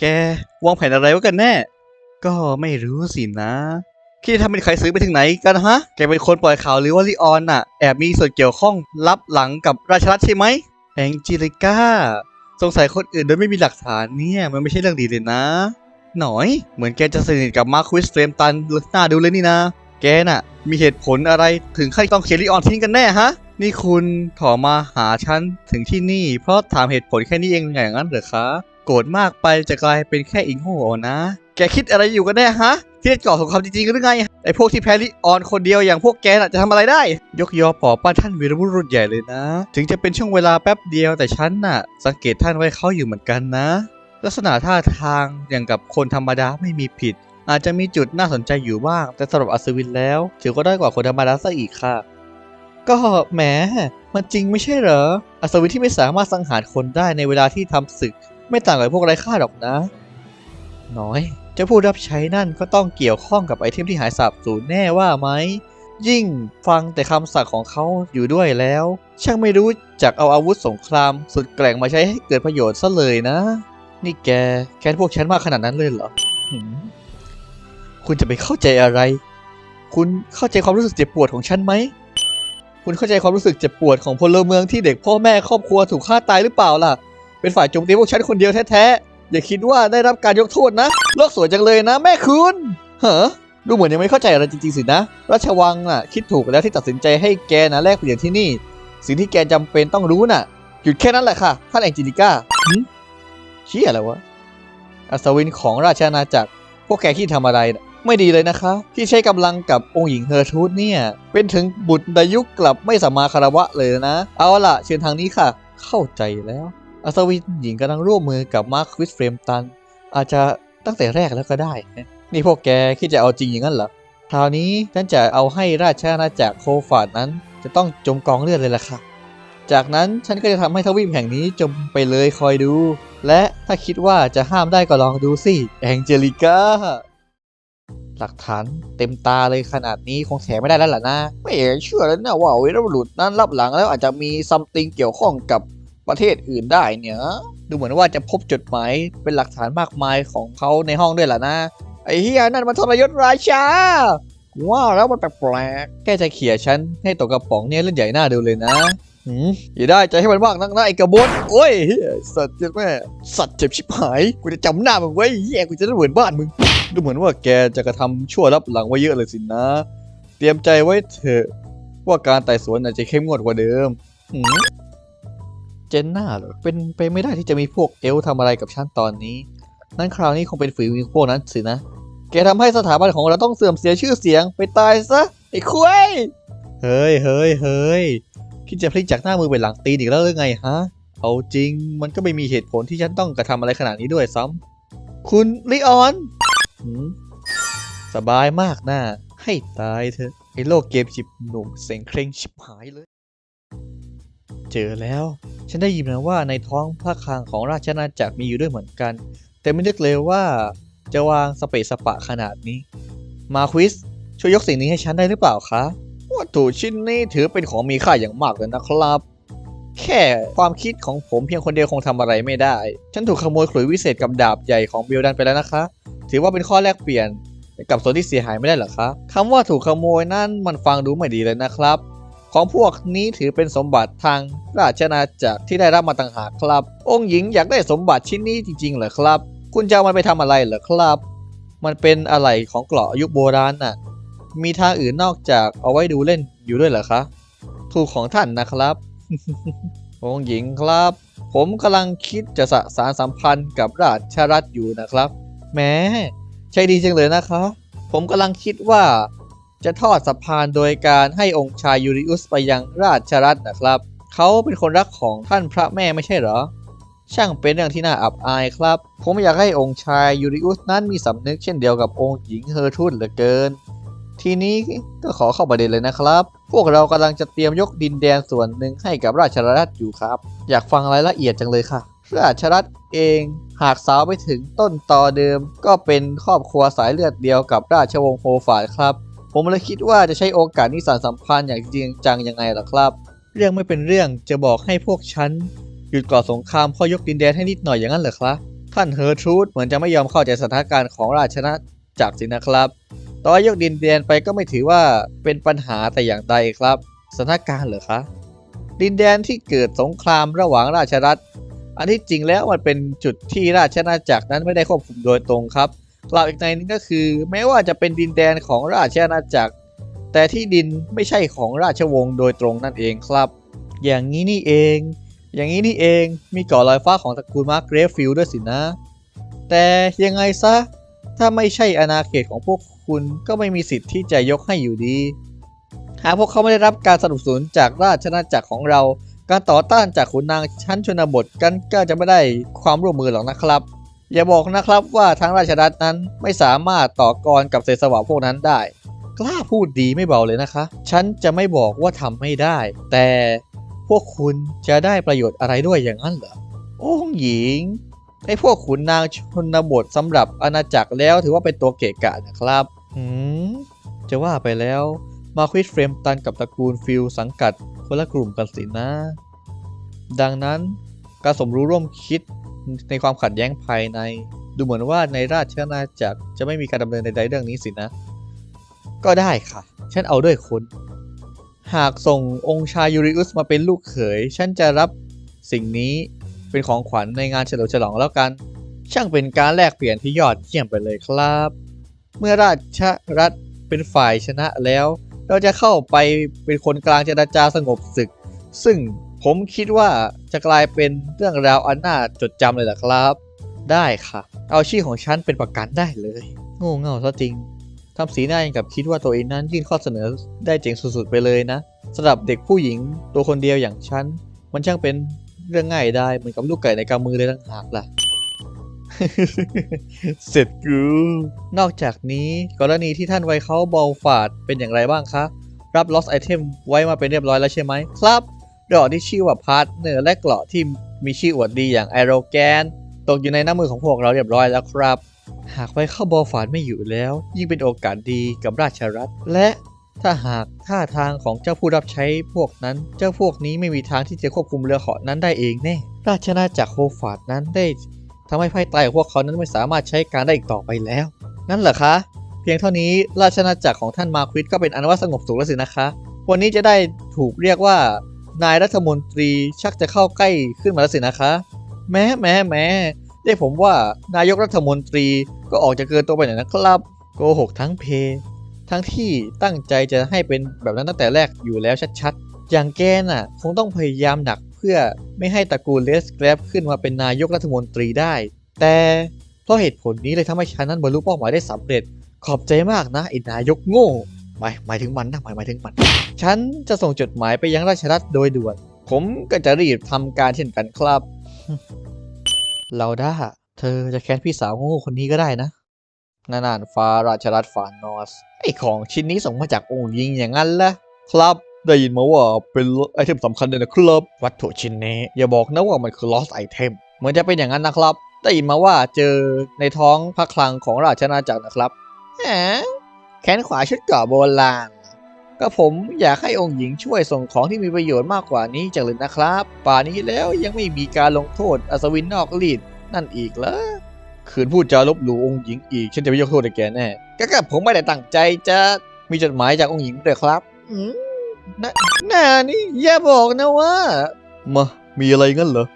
แกวางแผนอะไรไว้กันแน่ ก็ไม่รู้สินะคิดทำเป็นใครซื้อไปถึงไหนกันฮะ แกเป็นคนปล่อยข่าวหรือว่าลีออนน่ะ แอบมีส่วนเกี่ยวข้องลับหลังกับราชรัฐใช่ไหมแองจิลิก้า สงสัยคนอื่นโดยไม่มีหลักฐานเนี่ย มันไม่ใช่เรื่องดีเลยนะ หน่อย เหมือนแกจะสนิทกับมาร์ควิสเฟรมตันหน้าดูเลยนี่นะ แกน่ะ มีเหตุผลอะไรถึงขั้นต้องเคลีออนทิ้งกันแน่ฮะ นี่คุณถอมาหาฉันถึงที่นี่ เพราะถามเหตุผลแค่นี้เองอย่างนั้นเหรอคะ โกรธมากไปจะกลายเป็นแค่อิงโง่นะ แกคิดอะไรอยู่กันแน่ฮะ ที่จะก่อสงครามจริงๆหรือไง ไอพวกที่แพลิออนคนเดียวอย่างพวกแกน่ะจะทำอะไรได้ ยกยอปอป้านท่านวีรบุรุษใหญ่เลยนะ ถึงจะเป็นช่วงเวลาแป๊บเดียวแต่ฉันน่ะ สังเกตท่านไว้เขาอยู่เหมือนกันนะ ลักษณะท่าทางอย่างกับคนธรรมดาไม่มีผิด อาจจะมีจุดน่าสนใจอยู่บ้าง แต่สำหรับอัศวินแล้วถือว่าด้กว่าคนธรรมดาซะอีกค่ะ ก็แหมมันจริงไม่ใช่เหรอ อัศวินที่ไม่สามารถสังหารคนได้ในเวลาที่ทำศึก ไม่ต่างกับพวกไร้ค่าหรอกนะ น้อยเจ้าผู้รับใช้นั่นก็ต้องเกี่ยวข้องกับไอเทมที่หายสาบสูญแน่ว่าไหม ยิ่งฟังแต่คำสั่งของเขาอยู่ด้วยแล้ว ช่างไม่รู้จักเอาอาวุธสงคราม สุดแกร่งมาใช้ให้เกิดประโยชน์ซะเลยนะ นี่แกแค้นพวกฉันมากขนาดนั้นเลยเหรอคุณจะไปเข้าใจอะไร คุณเข้าใจความรู้สึกเจ็บปวดของฉันไหม คุณเข้าใจความรู้สึกเจ็บปวดของพลเมืองที่เด็กพ่อแม่ครอบครัวถูกฆ่าตายหรือเปล่าล่ะ เป็นฝ่ายโจมตีพวกฉันคนเดียวแท้ๆ อย่าคิดว่าได้รับการยกโทษนะ โลกสวยจังเลยนะแม่คุณเหรอดูเหมือนยังไม่เข้าใจอะไรจริงๆสินะ ราชวังน่ะคิดถูกแล้วที่ตัดสินใจให้แกนะแลกเปลี่ยนที่นี่ สิ่งที่แกจำเป็นต้องรู้น่ะหยุดแค่นั้นแหละค่ะท่านแองจิลิก้าเชี่ยอะไรวะอัศวินของราชอาณาจักร พวกแกที่ทำอะไรนะไม่ดีเลยนะคะ ที่ใช้กำลังกับองค์หญิงเฮอร์ทูธเนี่ย เป็นถึงบุตรดายุคกลับไม่สมมาคารวะเลยนะ เอาล่ะ เชิญทางนี้ค่ะ เข้าใจแล้ว อัศวินหญิงกำลังร่วมมือกับมาร์ควิสเฟรมตัน อาจจะตั้งแต่แรกแล้วก็ได้ นี่พวกแกคิดจะเอาจริงอย่างนั้นเหรอคราวนี้ฉันจะเอาให้ราชอาณาจักรโคฟาดนั้น จะต้องจมกองเลือดเลยล่ะค่ะ จากนั้นฉันก็จะทำให้ทวีปแห่งนี้จมไปเลยคอยดู และถ้าคิดว่าจะห้ามได้ก็ลองดูสิแองเจลิก้าหลักฐานเต็มตาเลยขนาดนี้คงแถไม่ได้แล้วล่ะนะ ไม่เชื่อแล้วนะว่าวีรบุรุษนั้นรับหลังแล้วอาจจะมีซัมติงเกี่ยวข้องกับ ประเทศอื่นได้เนี่ยดูเหมือนว่าจะพบจดหมายเป็นหลักฐานมากมายของเขาในห้องด้วยล่ะนะ ไอ้เฮียนั่นมันทรยศราชาว้าแล้วมันแปลกๆแกจะเขี่ยฉันให้ตกกระป๋องเนี่ยเล่นใหญ่หน้าดูเลยนะหืมอย่าได้ใจให้มันมากนักนะไอ้กระบดโอ้ยเฮียสัตว์เจ็บแม่สัตว์เจ็บชิบหายกูจะจำหน้ามึงไว้เฮียกูจะได้เหมือนบ้านมึงดูเหมือนว่าแกจะกระทำชั่วรับหลังไว้เยอะเลยสินะ เตรียมใจไว้เถอะว่าการไต่สวนอาจจะเข้มงวดกว่าเดิมหืม เจนน่าเหรอเป็นไปไม่ได้ที่จะมีพวกเอลทำอะไรกับฉันตอนนี้ นั่นคราวนี้คงเป็นฝีมือพวกนั้นสินะ แกทำให้สถาบันของเราต้องเสื่อมเสียชื่อเสียงไปตายซะไอ้คุยเฮ้ยเฮ้ยเฮ้ยคิดจะพลิกจากหน้ามือไปหลังตีนอีกแล้วหรือไงฮะ เอาจริงมันก็ไม่มีเหตุผลที่ฉันต้องกระทำอะไรขนาดนี้ด้วยซ้ำคุณลิออนสบายมากนะให้ตายเถอะไอ้โลกเกมจิบหนุ่มเซ็งเคร่งชิบหายเลย เจอแล้ว ฉันได้ยินมาว่าในท้องพระคลังของราชอาณาจักรมีอยู่ด้วยเหมือนกัน แต่ไม่นึกเลยว่าจะวางสเปะสปะขนาดนี้ มาควิสช่วยยกสิ่งนี้ให้ฉันได้หรือเปล่าคะวัตถุชิ้นนี้ถือเป็นของมีค่าอย่างมากเลยนะครับ แค่ความคิดของผมเพียงคนเดียวคงทำอะไรไม่ได้ ฉันถูกขโมยขลุยวิเศษกับดาบใหญ่ของเบลดันไปแล้วนะคะ ถือว่าเป็นข้อแลกเปลี่ยนกับส่วนที่เสียหายไม่ได้หรอคะคำว่าถูกขโมยนั่นมันฟังดูไม่ดีเลยนะครับ ของพวกนี้ถือเป็นสมบัติทางราชอาจักรที่ได้รับมาต่างหากครับ องค์หญิงอยากได้สมบัติชิ้นนี้จริงๆเหรอครับ คุณจะเอามันไปทำอะไรเหรอครับ มันเป็นอะไรของเกราะยุคโบราณน่ะ มีทางอื่นนอกจากเอาไว้ดูเล่นอยู่ด้วยเหรอคะถูกของท่านนะครับ องค์หญิงครับ ผมกำลังคิดจะสะสารสัมพันธ์กับราชรัฐอยู่นะครับแหม้ใช่ดีจังเลยนะคะ ผมกำลังคิดว่า จะทอดสะพานโดยการให้องค์ชายยูริอุสไปยังราชรัฐนะครับ เขาเป็นคนรักของท่านพระแม่ไม่ใช่เหรอ ช่างเป็นเรื่องที่น่าอับอายครับ ผมอยากให้องค์ชายยูริอุสนั้นมีสำนึกเช่นเดียวกับองค์หญิงเฮอร์ทูดเหลือเกิน ทีนี้ก็ขอเข้าประเด็นเลยนะครับ พวกเรากำลังจะเตรียมยกดินแดนส่วนหนึ่งให้กับราชรัฐอยู่ครับ อยากฟังรายละเอียดจังเลยค่ะ ราชรัฐเองหากสาวไปถึงต้นตอเดิม ก็เป็นครอบครัวสายเลือดเดียวกับราชวงศ์โฮฟาดครับ ผมเลยคิดว่าจะใช้โอกาสนี้สานสัมพันธ์อย่างจริงจังยังไงล่ะครับ เรื่องไม่เป็นเรื่องจะบอกให้พวกฉันหยุดก่อสงครามพ่อยกดินแดนให้นิดหน่อยอย่างนั้นเหรอครับท่านเฮอร์ทรูดเหมือนจะไม่ยอมเข้าใจสถานการณ์ของราชนะจักรสินะครับต่อยกดินแดนไปก็ไม่ถือว่าเป็นปัญหาแต่อย่างใดครับ สถานการณ์เหรอคะ ดินแดนที่เกิดสงครามระหว่างราชรัฐอันที่จริงแล้วมันเป็นจุดที่ราชอาณาจักรนั้นไม่ได้ควบคุมโดยตรงครับ กล่าวอีกในนึงก็คือ แม้ว่าจะเป็นดินแดนของราชอาณาจักร แต่ที่ดินไม่ใช่ของราชวงศ์โดยตรงนั่นเองครับ อย่างนี้นี่เอง อย่างนี้นี่เองมีเกาะลอยฟ้าของตระกูลมาร์กเกรฟฟิลด์ด้วยสินะ แต่ยังไงซะ ถ้าไม่ใช่อาณาเขตของพวกคุณก็ไม่มีสิทธิ์ที่จะยกให้อยู่ดี หากพวกเขาไม่ได้รับการสนับสนุนจากราชอาณาจักรของเรา การต่อต้านจากขุนนางชั้นชนบทกันก็จะไม่ได้ความร่วมมือหรอกนะครับ อย่าบอกนะครับว่าทางราชรัฐนั้นไม่สามารถต่อกรกับเศษสวะพวกนั้นได้ กล้าพูดดีไม่เบาเลยนะคะ ฉันจะไม่บอกว่าทำไม่ได้ แต่พวกคุณจะได้ประโยชน์อะไรด้วยอย่างนั้นเหรอ โอ้หญิงไอ้พวกขุนนางชนบทสำหรับอาณาจักรแล้วถือว่าเป็นตัวเกะกะนะครับหืมจะว่าไปแล้วมาควิดเฟรมตันกับตระกูลฟิลสังกัดคนละกลุ่มกันสินะ ดังนั้นการสมรู้ร่วมคิด ในความขัดแย้งภายใน ดูเหมือนว่าในราชอาณาจักรจะไม่มีการดำเนินใดๆเรื่องนี้สินะ ก็ได้ค่ะ ฉันเอาด้วยคุณ หากส่งองค์ชายยูริอุสมาเป็นลูกเขย ฉันจะรับสิ่งนี้เป็นของขวัญในงานเฉลิมฉลองแล้วกัน ช่างเป็นการแลกเปลี่ยนที่ยอดเยี่ยมไปเลยครับ เมื่อราชรัฐเป็นฝ่ายชนะแล้ว เราจะเข้าไปเป็นคนกลางเจรจาสงบศึก ซึ่ง ผมคิดว่าจะกลายเป็นเรื่องราวอันน่าจดจำเลยล่ะครับ ได้ค่ะ เอาชื่อของฉันเป็นประกันได้เลย โง่เง่าซะจริงทำสีหน้าอย่างกับคิดว่าตัวเองนั้นยื่นข้อเสนอได้เจ๋งสุดๆไปเลยนะสำหรับเด็กผู้หญิงตัวคนเดียวอย่างฉัน มันช่างเป็นเรื่องง่ายได้เหมือนกับลูกไก่ในกำมือเลยตั้งหากล่ะ เสร็จกู นอกจากนี้กรณีที่ท่านไวเขาบอลฝาดเป็นอย่างไรบ้างคะ รับ lost item ไว้มาเป็นเรียบร้อยแล้วใช่ไหม ครับ ดอกที่ชื่อว่าพาร์ทเนอร์และเกราะที่มีชื่ออวดดีอย่าง a e r o g a n ตกอยู่ในน้ำมือของพวกเราเรียบร้อยแล้วครับ หากไว้เข้าบอฝาดไม่อยู่แล้ว ยิ่งเป็นโอกาสดีกับราชรัฐและถ้าหากท่าทางของเจ้าผู้รับใช้พวกนั้น เจ้าพวกนี้ไม่มีทางที่จะควบคุมเรือเหาะนั้นได้เองแน่ ราชนาจักรโฮฟาดนั้นได้ทำให้ไพ่ใต้ของพวกเขานั้นไม่สามารถใช้การได้อีกต่อไปแล้ว นั่นเหรอคะ เพียงเท่านี้ราชนาจักรของท่านมาควิดก็เป็นอันว่าสงบสุขแล้วสินะคะ วันนี้จะได้ถูกเรียกว่า นายรัฐมนตรีชักจะเข้าใกล้ขึ้นมาแล้วสินะคะ แม้แม้แม้เรียกผมว่านายกรัฐมนตรีก็ออกจะเกินตัวไปหน่อยนะครับโกหกทั้งเพ ทั้งที่ตั้งใจจะให้เป็นแบบนั้นตั้งแต่แรกอยู่แล้วชัดๆ อย่างแกน่ะ คงต้องพยายามหนักเพื่อไม่ให้ตระกูลเลสแกรบขึ้นมาเป็นนายกรัฐมนตรีได้ แต่เพราะเหตุผลนี้เลยทำให้ฉันนั้นบรรลุเป้าหมายได้สำเร็จ ขอบใจมากนะไอ้นายกโง่หมายหมายถึงมันนะหมายหมายถึงมัน ฉันจะส่งจดหมายไปยังราชรัฐโดยด่วน ผมก็จะรีบทำการเช่นกันครับเราด้เธอจะแค้นพี่สาวโง่คนนี้ก็ได้นะนานานฟ้าราชรัฐฟานนอส ไอของชิ้นนี้ส่งมาจากองค์ยิงอย่างนั้นละครับ ได้ยินมาว่าเป็นไอเทมสำคัญเลยนะครับ วัตถุชิ้นนี้ อย่าบอกนะว่ามันคือ lost item เหมือนจะเป็นอย่างนั้นนะครับ ได้ยินมาว่าเจอในท้องพระคลังของราชอาณาจักรนะครับแหมแขนขวาชุดเกราะโบราณ ก็ผมอยากให้องค์หญิงช่วยส่งของที่มีประโยชน์มากกว่านี้จังเลยนะครับ ป่านี้แล้วยังไม่มีการลงโทษอัศวินนอกลีดนั่นอีกเหรอขืนพูดจาลบหลู่องค์หญิงอีกฉันจะไม่ยกโทษให้แกแน่ก็ก็ผมไม่ได้ตั้งใจจะมีจดหมายจากองค์หญิงด้วยครับอืมน่น่านี่อย่าบอกนะว่ามามีอะไรงั้นเหรอ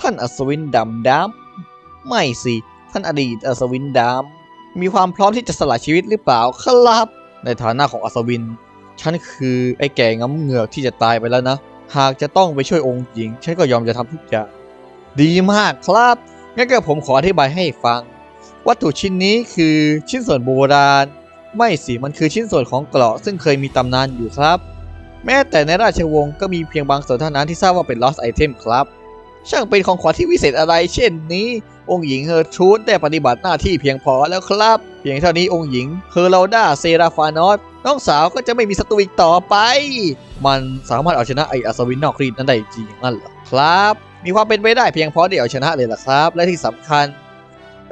ท่านอัศวินดำดำไม่สิท่านอดีตอัศวินดำมีความพร้อมที่จะสละชีวิตหรือเปล่าครับในฐานะของอัศวิน ฉันคือไอ้แก่ง้ำเหงือกที่จะตายไปแล้วนะ หากจะต้องไปช่วยองค์หญิง ฉันก็ยอมจะทำทุกอย่าง ดีมากครับ งั้นก็ผมขออธิบายให้ฟัง วัตถุชิ้นนี้คือชิ้นส่วนโบราณ ไม่สิ มันคือชิ้นส่วนของเกราะซึ่งเคยมีตำนานอยู่ครับ แม้แต่ในราชวงศ์ก็มีเพียงบางส่วนเท่านั้นที่ทราบว่าเป็น lost item ครับ ช่างเป็นของขวัญที่วิเศษอะไร เช่นนี้องค์หญิงเฮอร์ทรูดได้ปฏิบัติหน้าที่เพียงพอแล้วครับ เพียงเท่านี้องค์หญิงเฮอร์ลาดาเซราฟานอส น้องสาวก็จะไม่มีศัตรูอีกต่อไป มันสามารถเอาชนะไอ้อัศวินนอกรีดนั้นได้จริงอย่างนั้นเหรอครับ มีความเป็นไปได้เพียงพอที่เอาชนะเลยล่ะครับ และที่สำคัญ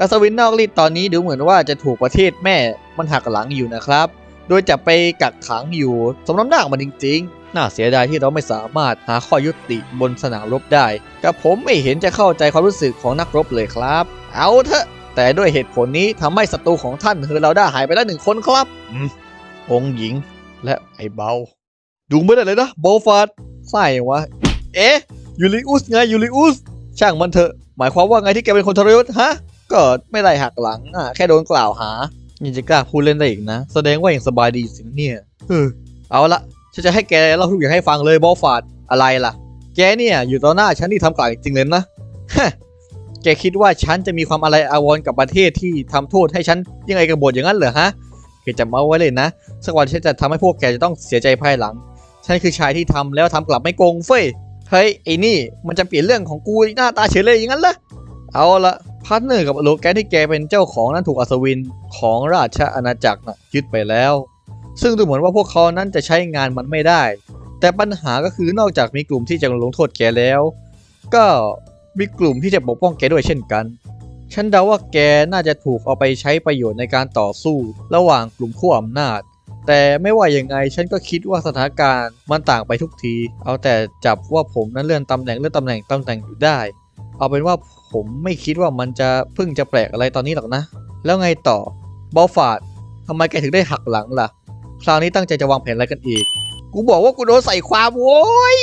อัศวินนอกรีดตอนนี้ดูเหมือนว่าจะถูกประเทศแม่มันหักหลังอยู่นะครับ โดยจะไปกักขังอยู่สมน้ำหน้ามันจริงๆ น่าเสียดายที่เราไม่สามารถหาข้อยุติบนสนามรบได้แต่ผมไม่เห็นจะเข้าใจความรู้สึกของนักรบเลยครับ เอาเถอะ แต่ด้วยเหตุผลนี้ทำให้ศัตรูของท่านเฮอเราได้หายไปแล้วหนึ่งคนครับ องหญิงและไอ้เบา ดูไม่ได้เลยนะโบฟาดใส่วะ เอ๊ะยูริอุสไงยูริอุสช่างมันเถอะ หมายความว่าไงที่แกเป็นคนทรยศฮะ ก็ไม่ได้หักหลังอะแค่โดนกล่าวหายังจะกล้าพูดเล่นได้อีกนะ แสดงว่าอยังสบายดีสิเนี่ยเออเอาละฉันจะให้แกเล่าทุกอย่างให้ฟังเลยบอฟาดอะไรล่ะ แกเนี่ยอยู่ต่อหน้าฉันที่ทำกล่าวจริงเลยนะฮะแกคิดว่าฉันจะมีความอะไรอาวรณ์กับประเทศที่ทำโทษให้ฉันยังไงกับบทอย่างนั้นเหรอฮะ แกจำเอาไว้เลยนะ สักวันฉันจะทำให้พวกแกจะต้องเสียใจภายหลัง ฉันคือชายที่ทำแล้วทำกลับไม่โกงเฟ้ย เฮ้ยไอ้นี่มันจะเปลี่ยนเรื่องของกูหน้าตาเฉยเลยอย่างนั้นเหรอเอาละพาร์ทเนอร์กับโลแกนที่แกเป็นเจ้าของนั้นถูกอัศวินของราชอาณาจักรนะยึดไปแล้ว ซึ่งดูเหมือนว่าพวกเขานั้นจะใช้งานมันไม่ได้ แต่ปัญหาก็คือนอกจากมีกลุ่มที่จะลงโทษแกแล้ว ก็มีกลุ่มที่จะปกป้องแกด้วยเช่นกัน ฉันเดาว่าแกน่าจะถูกเอาไปใช้ประโยชน์ในการต่อสู้ ระหว่างกลุ่มขั้วอำนาจ แต่ไม่ว่าอยังไงฉันก็คิดว่าสถานการณ์มันต่างไปทุกที เอาแต่จับว่าผมนั้นเลื่อนตำแหน่งเลื่อนตำแหน่งตำแหน่งอยู่ได้ เอาเป็นว่าผมไม่คิดว่ามันจะเพิ่งจะแปลกอะไรตอนนี้หรอกนะ แล้วไงต่อบอฟาดทำไมแกถึงได้หักหลังล่ะ คราวนี้ตั้งใจจะวางแผนอะไรกันอีก กูบอกว่ากูโดนใส่ความโว้ย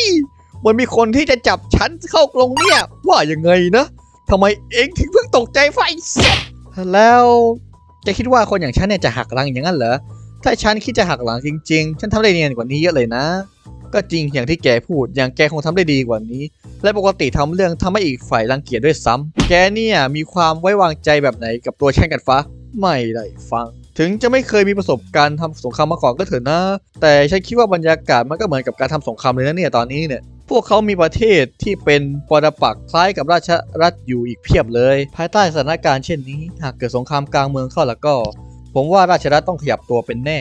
มันมีคนที่จะจับฉันเข้ากรงเนี่ย ว่ายังไงนะ ทำไมเองถึงเพิ่งตกใจไฟเสียแล้วแกคิดว่าคนอย่างฉันเนี่ยจะหักหลังอย่างนั้นเหรอ ถ้าฉันคิดจะหักหลังจริง ๆ ฉันทำได้เนียนกว่านี้เยอะเลยนะ ก็จริงอย่างที่แกพูด อย่างแกคงทำได้ดีกว่านี้ และปกติทำเรื่องทำให้อีกฝ่ายรังเกียจด้วยซ้ำแกเนี่ยมีความไว้วางใจแบบไหนกับตัวฉันกันฟ้า ไม่ได้ฟัง ถึงจะไม่เคยมีประสบการณ์ทำสงครามมาก่อนก็เถอะนะ แต่ฉันคิดว่าบรรยากาศมันก็เหมือนกับการทำสงครามเลยนะเนี่ยตอนนี้เนี่ย พวกเขามีประเทศที่เป็นปรปักษ์คล้ายกับราชรัฐอยู่อีกเพียบเลย ภายใต้สถานการณ์เช่นนี้ หากเกิดสงครามกลางเมืองเข้าแล้วก็ ผมว่าราชรัฐต้องขยับตัวเป็นแน่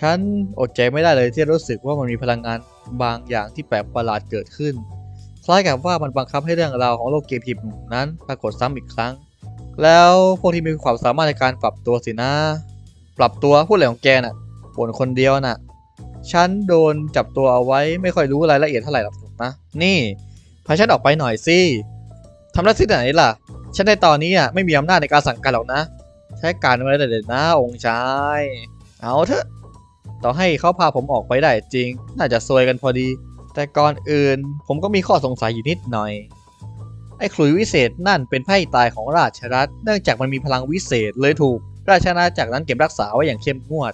ฉันอดใจไม่ได้เลยที่รู้สึกว่ามันมีพลังงานบางอย่างที่แปลกประหลาดเกิดขึ้น คล้ายกับว่ามันบังคับให้เรื่องราวของโลกเกมพิมนั้นปรากฏซ้ำอีกครั้ง แล้วพวกที่มีความสามารถในการปรับตัวสินะ ปรับตัวพูดอะไรของแกน่ะบ่นคนเดียวน่ะ ฉันโดนจับตัวเอาไว้ไม่ค่อยรู้รายละเอียดเท่าไหร่หรอก นะนี่พาฉันออกไปหน่อยสิทำได้ที่ไหนล่ะ ฉันในตอนนี้อะไม่มีอำนาจในการสั่งการหรอกนะ ใช้การไว้แต่เด็ดนะองค์ชาย เอาเถอะ ต่อให้เขาพาผมออกไปได้จริง น่าจะซวยกันพอดี แต่ก่อนอื่นผมก็มีข้อสงสัยอยู่นิดหน่อย ไอ้ขลุยวิเศษนั่นเป็นไพ่ตายของราชรัฐเนื่องจากมันมีพลังวิเศษเลยถูก ราชอาณาจักรนั้นเก็บรักษาไว้อย่างเข้มงวด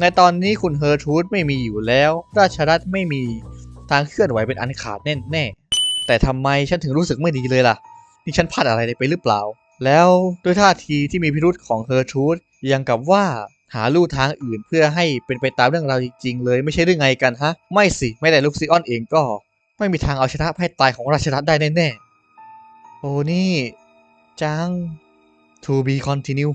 ในตอนนี้คุณเฮอร์ทรูดไม่มีอยู่แล้ว ราชรัฐไม่มี ทางเคลื่อนไหวเป็นอันขาดแน่แน่ๆแต่ทำไมฉันถึงรู้สึกไม่ดีเลยล่ะ นี่ฉันพลาดอะไรไปหรือเปล่า แล้วด้วยท่าทีที่มีพิรุษของเฮอร์ทูดยังกับว่าหาลู่ทางอื่นเพื่อให้เป็นไปตามเรื่องราวจริงๆเลยไม่ใช่เรื่องไงกันฮะ ไม่สิไม่แต่ลูกซิออนเองก็ ไม่มีทางเอาชนะไพ่ตายของราชรัฐได้แน่ๆโอ้นี่จัง to be continue